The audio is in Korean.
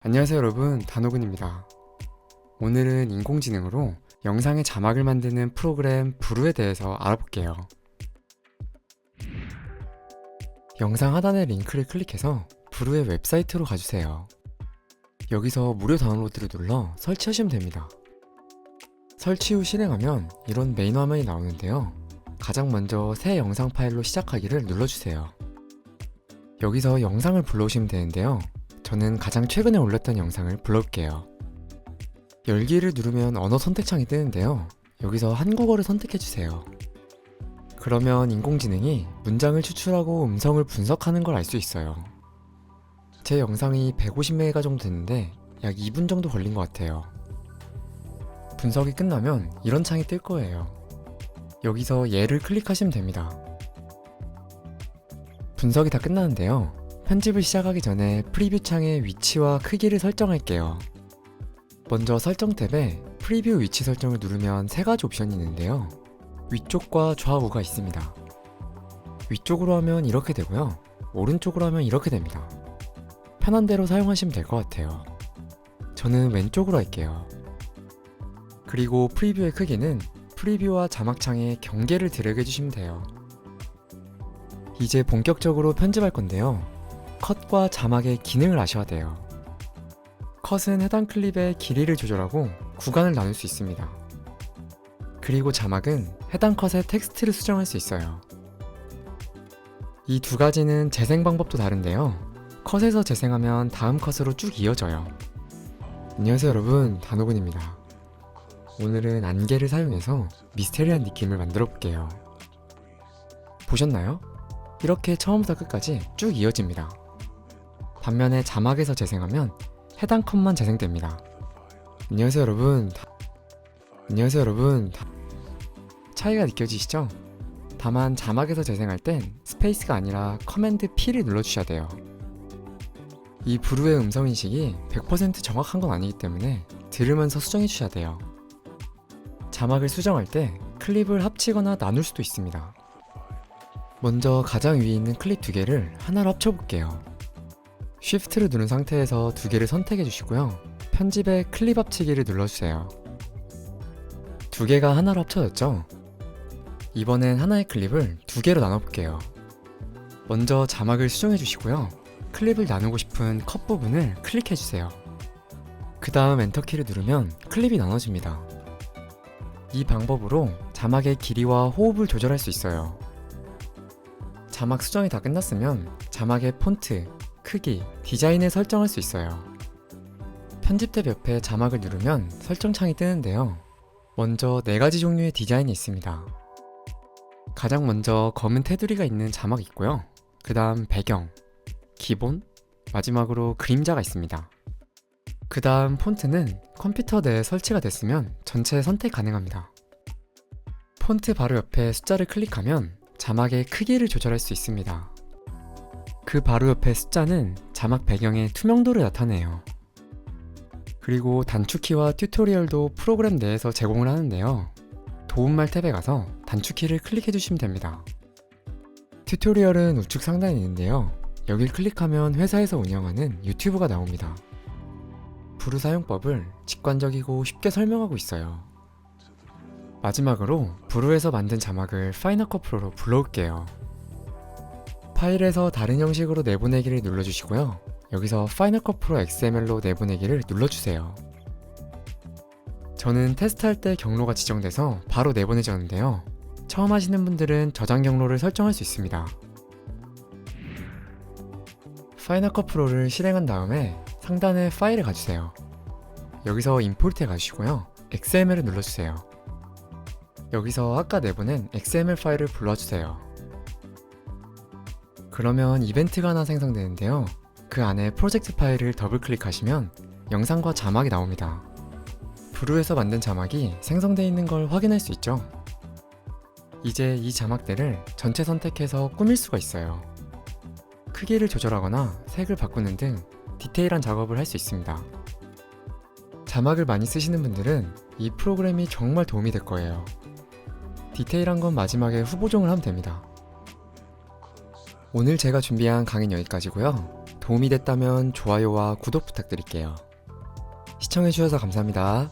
안녕하세요 여러분 단호근입니다. 오늘은 인공지능으로 영상의 자막을 만드는 프로그램 브루에 대해서 알아볼게요. 영상 하단의 링크를 클릭해서 브루의 웹사이트로 가주세요. 여기서 무료 다운로드를 눌러 설치하시면 됩니다. 설치 후 실행하면 이런 메인 화면이 나오는데요. 가장 먼저 새 영상 파일로 시작하기를 눌러주세요. 여기서 영상을 불러오시면 되는데요. 저는 가장 최근에 올렸던 영상을 불러올게요. 열기를 누르면 언어 선택창이 뜨는데요. 여기서 한국어를 선택해주세요. 그러면 인공지능이 문장을 추출하고 음성을 분석하는 걸 알 수 있어요. 제 영상이 150메가 정도 됐는데 약 2분 정도 걸린 것 같아요. 분석이 끝나면 이런 창이 뜰 거예요. 여기서 얘를 클릭하시면 됩니다. 분석이 다 끝나는데요. 편집을 시작하기 전에 프리뷰 창의 위치와 크기를 설정할게요. 먼저 설정 탭에 프리뷰 위치 설정을 누르면 세 가지 옵션이 있는데요. 위쪽과 좌우가 있습니다. 위쪽으로 하면 이렇게 되고요. 오른쪽으로 하면 이렇게 됩니다. 편한 대로 사용하시면 될 것 같아요. 저는 왼쪽으로 할게요. 그리고 프리뷰의 크기는 프리뷰와 자막창에 경계를 드래그 해주시면 돼요. 이제 본격적으로 편집할 건데요. 컷과 자막의 기능을 아셔야 돼요. 컷은 해당 클립의 길이를 조절하고 구간을 나눌 수 있습니다. 그리고 자막은 해당 컷의 텍스트를 수정할 수 있어요. 이 두 가지는 재생 방법도 다른데요. 컷에서 재생하면 다음 컷으로 쭉 이어져요. 안녕하세요 여러분 단호근입니다. 오늘은 안개를 사용해서 미스테리한 느낌을 만들어 볼게요. 보셨나요? 이렇게 처음부터 끝까지 쭉 이어집니다. 반면에 자막에서 재생하면 해당 컷만 재생됩니다. 안녕하세요 여러분. 다- 안녕하세요 여러분. 다- 차이가 느껴지시죠? 다만 자막에서 재생할 땐 스페이스가 아니라 커맨드 P를 눌러주셔야 돼요. 이 브루의 음성 인식이 100% 정확한 건 아니기 때문에 들으면서 수정해 주셔야 돼요. 자막을 수정할 때 클립을 합치거나 나눌 수도 있습니다. 먼저 가장 위에 있는 클립 두 개를 하나로 합쳐볼게요. Shift를 누른 상태에서 두 개를 선택해 주시고요. 편집에 클립 합치기를 눌러주세요. 두 개가 하나로 합쳐졌죠? 이번엔 하나의 클립을 두 개로 나눠볼게요. 먼저 자막을 수정해 주시고요. 클립을 나누고 싶은 컷 부분을 클릭해 주세요. 그 다음 엔터키를 누르면 클립이 나눠집니다. 이 방법으로 자막의 길이와 호흡을 조절할 수 있어요. 자막 수정이 다 끝났으면 자막의 폰트, 크기, 디자인을 설정할 수 있어요. 편집 탭 옆에 자막을 누르면 설정 창이 뜨는데요. 먼저 네 가지 종류의 디자인이 있습니다. 가장 먼저 검은 테두리가 있는 자막이 있고요. 그 다음 배경, 기본, 마지막으로 그림자가 있습니다. 그 다음 폰트는 컴퓨터 내에 설치가 됐으면 전체 선택 가능합니다. 폰트 바로 옆에 숫자를 클릭하면 자막의 크기를 조절할 수 있습니다. 그 바로 옆에 숫자는 자막 배경의 투명도를 나타내요. 그리고 단축키와 튜토리얼도 프로그램 내에서 제공을 하는데요. 도움말 탭에 가서 단축키를 클릭해 주시면 됩니다. 튜토리얼은 우측 상단에 있는데요. 여길 클릭하면 회사에서 운영하는 유튜브가 나옵니다. 브루 사용법을 직관적이고 쉽게 설명하고 있어요. 마지막으로 브루에서 만든 자막을 파이널 컷 프로로 불러올게요. 파일에서 다른 형식으로 내보내기를 눌러주시고요. 여기서 파이널 컷 프로 XML로 내보내기를 눌러주세요. 저는 테스트할 때 경로가 지정돼서 바로 내보내졌는데요. 처음 하시는 분들은 저장 경로를 설정할 수 있습니다. 파이널 컷 프로를 실행한 다음에 상단에 파일을 가주세요. 여기서 임포트에 가주시고요. XML을 눌러주세요. 여기서 아까 내보낸 XML 파일을 불러주세요. 그러면 이벤트가 하나 생성되는데요. 그 안에 프로젝트 파일을 더블 클릭하시면 영상과 자막이 나옵니다. 브루에서 만든 자막이 생성되어 있는 걸 확인할 수 있죠. 이제 이 자막들을 전체 선택해서 꾸밀 수가 있어요. 크기를 조절하거나 색을 바꾸는 등 디테일한 작업을 할 수 있습니다. 자막을 많이 쓰시는 분들은 이 프로그램이 정말 도움이 될 거예요. 디테일한 건 마지막에 후보종을 하면 됩니다. 오늘 제가 준비한 강의는 여기까지고요. 도움이 됐다면 좋아요와 구독 부탁드릴게요. 시청해주셔서 감사합니다.